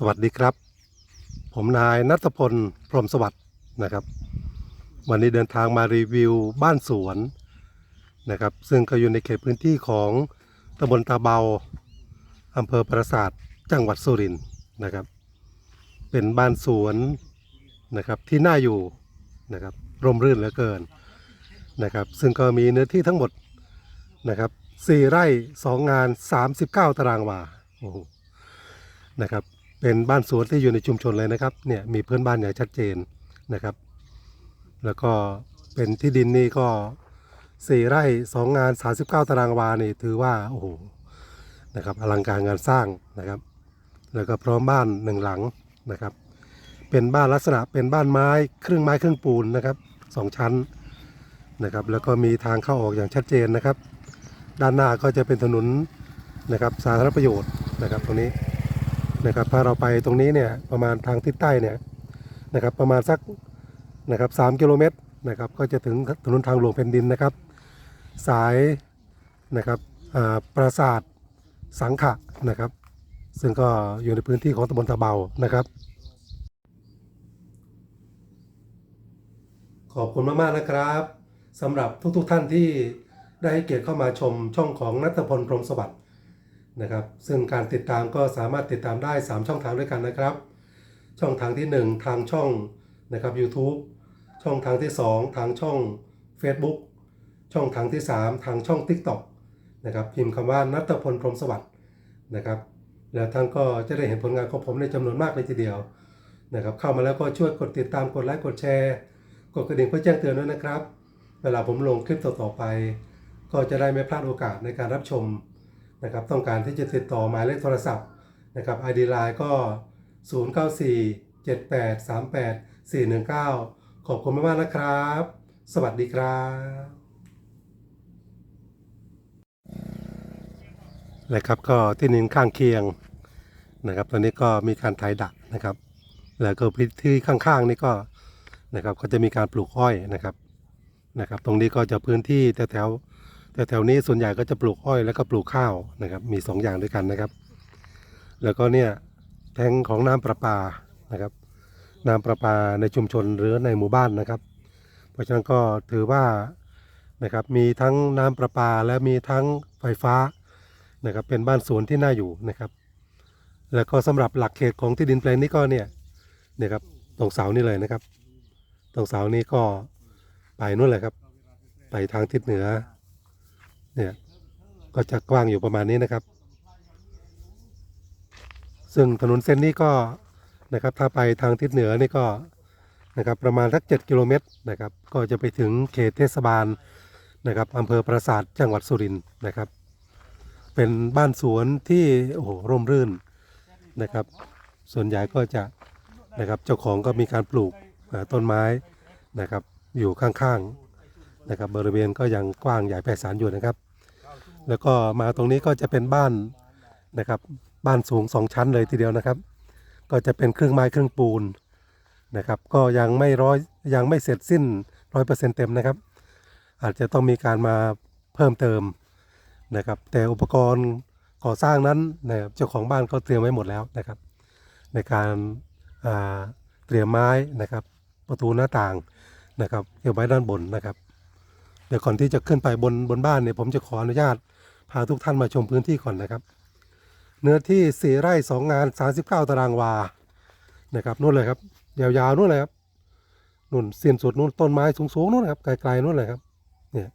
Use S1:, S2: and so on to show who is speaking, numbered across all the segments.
S1: สวัสดีครับ ผมนายนัทพลพรหมสวัสดิ์นะครับ วันนี้เดินทางมารีวิวบ้านสวนนะครับ ซึ่งก็อยู่ในเขตพื้นที่ของตำบลตาเบาอำเภอปราสาทจังหวัดสุรินทร์นะครับ เป็นบ้านสวนนะครับที่น่าอยู่นะครับร่มรื่นเหลือเกินนะครับ ซึ่งก็มีเนื้อที่ทั้งหมดนะครับ4ไร่2งาน39ตารางวาโอ้โหนะครับ เป็นบ้านสวนที่อยู่ในชุมชนเลยนะครับเนี่ยมีเพื่อนบ้านอย่างชัดเจนนะครับ แล้วก็เป็นที่ดินนี่ก็สี่ไร่สองงาน39ตารางวานี่ถือว่าโอ้โหนะครับอลังการงานสร้างนะครับ แล้วก็พร้อมบ้านหนึ่งหลังนะครับ เป็นบ้านลักษณะเป็นบ้านไม้ครึ่งไม้ครึ่งปูนนะครับสองชั้นนะครับ แล้วก็มีทางเข้าออกอย่างชัดเจนนะครับ ด้านหน้าก็จะเป็นถนนนะครับสาธารณประโยชน์นะครับตรงนี้ นะครับถ้าเราไปตรงนี้เนี่ยประมาณทางทิศใต้เนี่ยนะครับประมาณสักนะครับสกิโลเมตรนะครับก็จะถึงถนนทางหลวงแผ่นดินนะครับ สายนะครับอ่าปราสาทสังขะนะครับ ซึ่งก็อยู่ในพื้นที่ของตำบลตะเบานะครับ ขอบคุณมาก ๆ นะครับสำหรับทุกๆท่านที่ได้ให้เกียรติเข้ามาชมช่องของนัทพลพรหมสวัสดิ์ นะครับ ซึ่งการติดตามก็สามารถติดตามได้ 3 ช่องทางด้วยกันนะครับ ช่องทางที่ 1 ทางช่องนะครับ YouTube ช่องทางที่ 2 ทางช่อง Facebook ช่องทางที่ 3 ทางช่อง TikTok นะครับพิมพ์คำว่านัตพลพรหมสวัสดิ์นะครับ แล้วท่านก็จะได้เห็นผลงานของผมในจำนวนมากเลยทีเดียวนะครับเข้ามาแล้วก็ช่วยกดติดตามกดไลค์กดแชร์ กดกระดิ่งเพื่อแจ้งเตือนด้วยนะครับ เวลาผมลงคลิปต่อๆไป ก็จะได้ไม่พลาดโอกาสในการรับชม นะครับต้องการที่จะติดต่อหมายเลขโทรศัพท์นะครับ ID Line ก็ 094 78 38 419 ขอบคุณมากๆนะครับ สวัสดีครับและครับก็ที่นินข้างเคียงนะครับ ตอนนี้ก็มีการไถดักนะครับ แล้วก็พื้นที่ข้างๆนี่ก็นะครับก็จะมีการปลูกอ้อยนะครับนะครับ ตรงนี้ก็จะพื้นที่แถวๆ แต่แถวนี้ส่วนใหญ่ก็จะปลูกอ้อยแล้วก็ปลูกข้าวนะครับ มี2ออย่างด้วยกันนะครับ แล้วก็เนี่ยแทงของน้ำประปานะครับ น้ำประปาในชุมชนหรือในหมู่บ้านนะครับ เพราะฉะนั้นก็ถือว่านะครับมีทั้งน้ำประปาและมีทั้งไฟฟ้านะครับ เป็นบ้านสวนที่น่าอยู่นะครับ แล้วก็สำหรับหลักเขตของที่ดินแปลงนี้ก็เนี่ยนี่ยครับตรงเสานี่เลยนะครับ ตรงเสานี้ก็ไปนู่นเลยครับ ไปทางทิศเหนือ เนี่ยก็จะกว้างอยู่ประมาณนี้นะครับ ซึ่งถนนเส้นนี้ก็นะครับถ้าไปทางทิศเหนือนี่ก็นะครับประมาณสัก7กิโลเมตรนะครับ ก็จะไปถึงเขตเทศบาลนะครับอำเภอปราสาทจังหวัดสุรินทร์นะครับ เป็นบ้านสวนที่โอ้โหร่มรื่นนะครับ ส่วนใหญ่ก็จะนะครับเจ้าของก็มีการปลูกต้นไม้นะครับอยู่ข้างๆนะครับบริเวณก็ยังกว้างใหญ่ไพศาลอยู่นะครับ แล้วก็มาตรงนี้ก็จะเป็นบ้านนะครับบ้านสูงสองชั้นเลยทีเดียวนะครับ ก็จะเป็นเครื่องไม้เครื่องปูนนะครับ ก็ยังไม่ร้อยยังไม่เสร็จสิ้นร้อยเปอร์เซ็นต์เต็มนะครับ อาจจะต้องมีการมาเพิ่มเติมนะครับ แต่อุปกรณ์ก่อสร้างนั้นนะครับเจ้าของบ้านก็เตรียมไว้หมดแล้วนะครับ ในการาเตรียมไม้นะครับ ประตูหน้าต่างนะครับเก็บไว้ด้านบนนะครับ เดี๋ยวก่อนที่จะขึ้นไปบนบนบ้านเนี่ยผมจะขออนุญาต พาทุกท่านมาชมพื้นที่ก่อนนะครับ เนื้อที่4ไร่2งาน39ตารางวานะครับนู่นเลยครับยาวๆนู่นเลยครับนู่นเสิ้นสุดนู่นต้นไม้สูงๆนู่นครับไกลๆนู่นเลยครับเนี่ย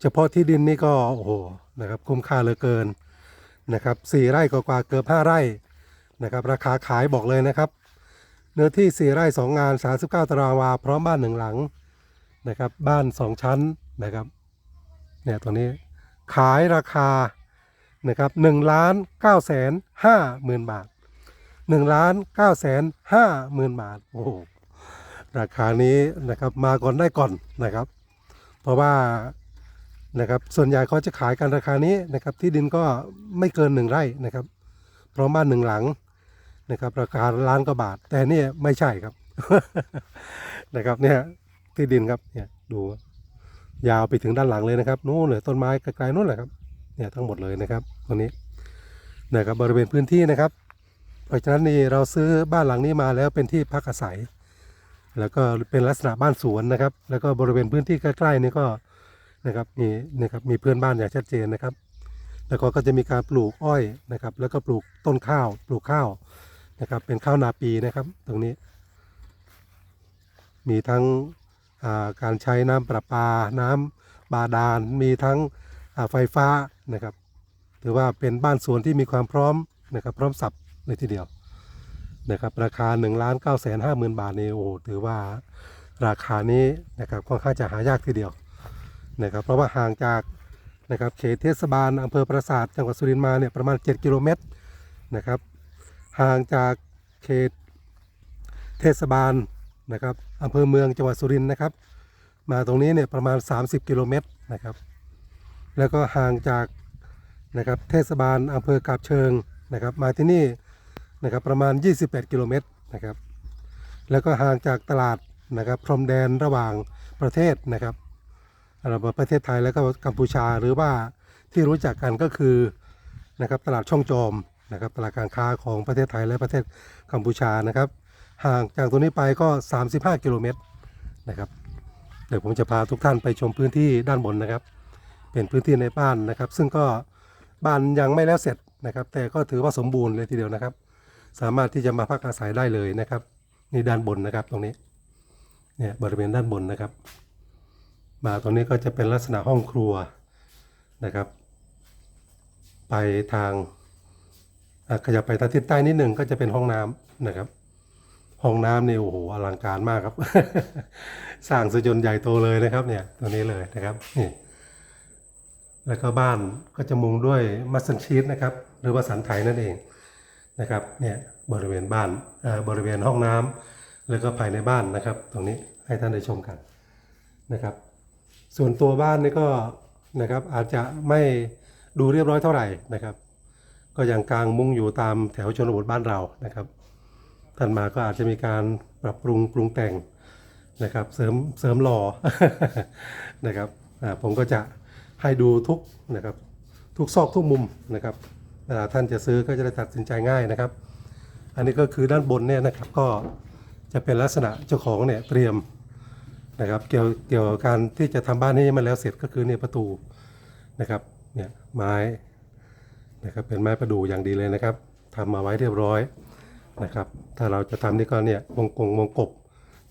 S1: เฉพาะที่ดินนี่ก็โอ้โหนะครับคุ้มค่าเหลือเกินนะครับ4ไร่กว่าเกือบ5ไร่นะครับราคาขายบอกเลยนะครับเนื้อที่4ไร่2งาน39ตารางวา พร้อมบ้านหนึ่งหลังนะครับบ้าน2ชั้นนะครับเนี่ยตัวนี้ ขายราคานะครับ1ล้าน9แสน5หมื่นบาท1ล้าน9แสน5หมื่นบาทโอ้โหราคานี้นะครับมาก่อนได้ก่อนนะครับ เพราะว่านะครับส่วนใหญ่เขาจะขายกันราคานี้นะครับที่ดินก็ไม่เกิน1ไร่นะครับเพร้อมบ้านหนึ่งหลังนะครับราคาล้านกว่าบาท แต่เนี่ยไม่ใช่ครับนะครับเนี่ยที่ดินครับเนี่ยดู ยาวไปถึงด้านหลังเลยนะครับนู่นเลยต้นไม้ไกลๆนู่นแหละครับเนี่ยทั้งหมดเลยนะครับตรงนี้นะครับบริเวณพื้นที่นะครับ เพราะฉะนั้นนี่เราซื้อบ้านหลังนี้มาแล้วเป็นที่พักอาศัย แล้วก็เป็นลักษณะบ้านสวนนะครับ แล้วก็บริเวณพื้นที่ใกล้ๆนี่ก็นะครับมีนะครับมีเพื่อนบ้านอย่างชัดเจนนะครับ แล้วก็ก็จะมีการปลูกอ้อยนะครับ แล้วก็ปลูกต้นข้าวปลูกข้าวนะครับ เป็นข้าวนาปีนะครับ ตรงนี้ มีทั้ง การใช้น้ำประปา น้ำบาดาล มีทั้งไฟฟ้านะครับ ถือว่าเป็นบ้านสวนที่มีความพร้อมนะครับ พร้อมสับเลยทีเดียวนะครับ ราคา1นึ่งล้านเก้าแสนห้าหมื่นบาทนี่โอ้ถือว่าราคานี้นะครับค่อนข้างจะหายากทีเดียวนะครับ เพราะว่าห่างจากนะครับเขตเทศบาลอำเภอปราสาทจังหวัดสุรินทร์มาเนี่ยประมาณ 7 กิโลเมตรนะครับ ห่างจากเขตเทศบาล นะครับอำเภอเมืองจังหวัดสุรินทร์นะครับ มาตรงนี้เนี่ยประมาณ 30 กิโลเมตรนะครับ แล้วก็ห่างจากนะครับเทศบาลอำเภอกาบเชิงนะครับ มาที่นี่นะครับประมาณ 28 กิโลเมตรนะครับ แล้วก็ห่างจากตลาดนะครับพรมแดนระหว่างประเทศนะครับระหว่างประเทศไทยแล้วก็กัมพูชาหรือว่าที่รู้จักกันก็คือนะครับตลาดช่องจอมนะครับตลาดการค้าของประเทศไทยและประเทศกัมพูชานะครับ ห่างจากตรงนี้ไปก็ 35 กิโลเมตรนะครับ เดี๋ยวผมจะพาทุกท่านไปชมพื้นที่ด้านบนนะครับ เป็นพื้นที่ในบ้านนะครับ ซึ่งก็บ้านยังไม่แล้วเสร็จนะครับ แต่ก็ถือว่าสมบูรณ์เลยทีเดียวนะครับ สามารถที่จะมาพักอาศัยได้เลยนะครับนี่ด้านบนนะครับตรงนี้เนี่ยบริเวณด้านบนนะครับ มาตรงนี้ก็จะเป็นลักษณะห้องครัวนะครับ ไปทางขยับไปทางทิศใต้นิดหนึ่งก็จะเป็นห้องน้ำนะครับ ห้องน้ำนี่โอ้โหอลังการมากครับ สร้างสจนใหญ่โตเลยนะครับ เนี่ยตัวนี้เลยนะครับนี่แล้วก็บ้านก็จะมุงด้วยมัสซันชีสนะครับ หรือว่าสันไถนั่นเองนะครับเนี่ยบริเวณบ้านอ่าบริเวณห้องน้ำแล้วก็ภายในบ้านนะครับ ตรงนี้ให้ท่านได้ชมกันนะครับ ส่วนตัวบ้านนี่ก็นะครับอาจจะไม่ดูเรียบร้อยเท่าไหร่นะครับ ก็ยังกลางมุงอยู่ตามแถวชนบทบ้านเรานะครับ ท่านมาก็อาจจะมีการปรับปรุงปรุงแต่งนะครับ เสริมเสริมหล่อนะครับผมก็จะให้ดูทุกนะครับ ทุกซอกทุกมุมนะครับเวลาท่านจะซื้อก็จะได้ตัดสินใจง่ายนะครับ อันนี้ก็คือด้านบนเนี่ยนะครับก็จะเป็นลักษณะเจ้าของเนี่ยเตรียมนะครับเกี่ยวเกี่ยวกับการที่จะทำบ้านให้มันแล้วเสร็จก็คือเนี่ยประตูนะครับเนี่ยไม้นะครับเป็นไม้ประดู่อย่างดีเลยนะครับทำมาไว้เรียบร้อย นะครับ ถ้าเราจะทำนี่ก็เนี่ยวงกงวงกบ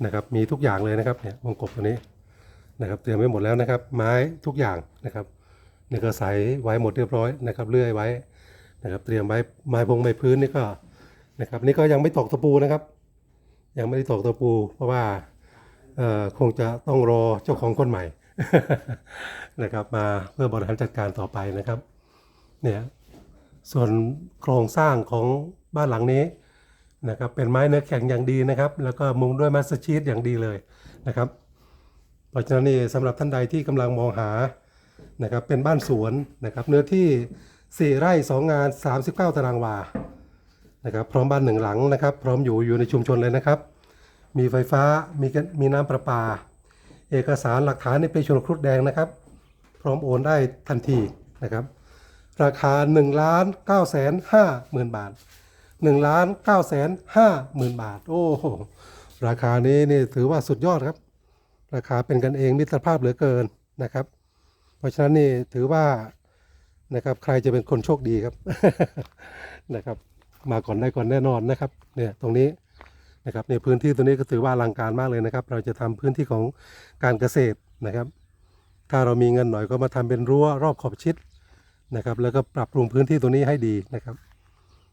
S1: นะครับ มีทุกอย่างเลยนะครับเนี่ยวงกบตัวนี้นะครับเตรียมไว้หมดแล้วนะครับ ไม้ทุกอย่างนะครับเนี่ก็ใส่ไว้หมดเรียบร้อยนะครับเลื่อยไว้นะครับ เตรียมไว้ไม้พงไม้พื้นนี่ก็นะครับ นี่ก็ยังไม่ตอกตะปูนะครับ ยังไม่ได้ตอกตะปู เพราะว่าเอ่อคงจะต้องรอเจ้าของคนใหม่นะครับ มาเพื่อบริหารจัดการต่อไปนะครับ เนี่ยส่วนโครงสร้างของบ้านหลังนี้ นะครับเป็นไม้เนื้อแข็งอย่างดีนะครับ แล้วก็มุงด้วยมัสชีตอย่างดีเลยนะครับเพราะฉะนั้นนี่สำหรับท่านใดที่กำลังมองหานะครับเป็นบ้านสวนนะครับเนื้อที่ 4 ไร่ 2 งาน 39 ตารางวานะครับพร้อมบ้านหนึ่งหลังนะครับ พร้อมอยู่อยู่ในชุมชนเลยนะครับ มีไฟฟ้ามีมีน้ำประปา เอกสารหลักฐานในเป็นชนครุฑแดงนะครับ พร้อมโอนได้ทันทีนะครับ ราคา1ล้าน9แสน5หมื่นบาท 1ล้าน9แสน5หมื่นบาท โอ้โห ราคานี้นี่ถือว่าสุดยอดครับ ราคาเป็นกันเองมิตรภาพเหลือเกินนะครับ เพราะฉะนั้นนี่ถือว่านะครับใครจะเป็นคนโชคดีครับนะครับ มาก่อนได้ก่อนแน่นอนนะครับเนี่ยตรงนี้นะครับในพื้นที่ตรงนี้ก็ถือว่าอลังการมากเลยนะครับ เราจะทำพื้นที่ของการเกษตรนะครับ ถ้าเรามีเงินหน่อยก็มาทำเป็นรั้วรอบขอบชิดนะครับ แล้วก็ปรับปรุงพื้นที่ตรงนี้ให้ดีนะครับ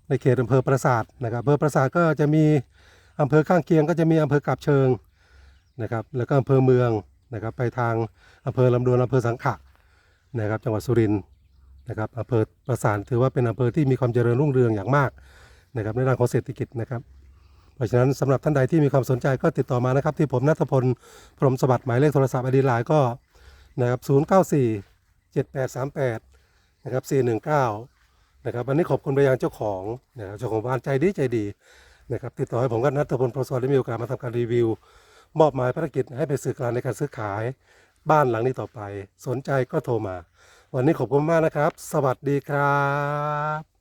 S1: ในเขตอำเภอปราสาทนะครับอำเภอปราสาทก็จะมีอำเภอข้างเคียงก็จะมีอำเภอกาบเชิงนะครับแล้วก็อำเภอเมืองนะครับไปทางอำเภอลำดวนอำเภอสังขะนะครับจังหวัดสุรินทร์นะครับอำเภอปราสาทถือว่าเป็นอำเภอที่มีความเจริญรุ่งเรืองอย่างมากนะครับในด้านของเศรษฐกิจนะครับ เพราะฉะนั้นสำหรับท่านใดที่มีความสนใจก็ติดต่อมานะครับ ที่ผมนัทพลพรหมสวัสดิ์หมายเลขโทรศัพท์อดีไลน์ก็นะครับ094 7838นะครับ419 นะครับวันนี้ขอบคุณไปยังเจ้าของนะครับเจ้าของบ้านใจดีใจดีนะครับติดต่อให้ผมกับนัทพลพลสวัสดิ์ได้มีโอกาสมาทำการรีวิว มอบหมายภารกิจให้เป็นสื่อกลางในการซื้อขาย บ้านหลังนี้ต่อไป สนใจก็โทรมา วันนี้ขอบคุณมากนะครับ สวัสดีครับ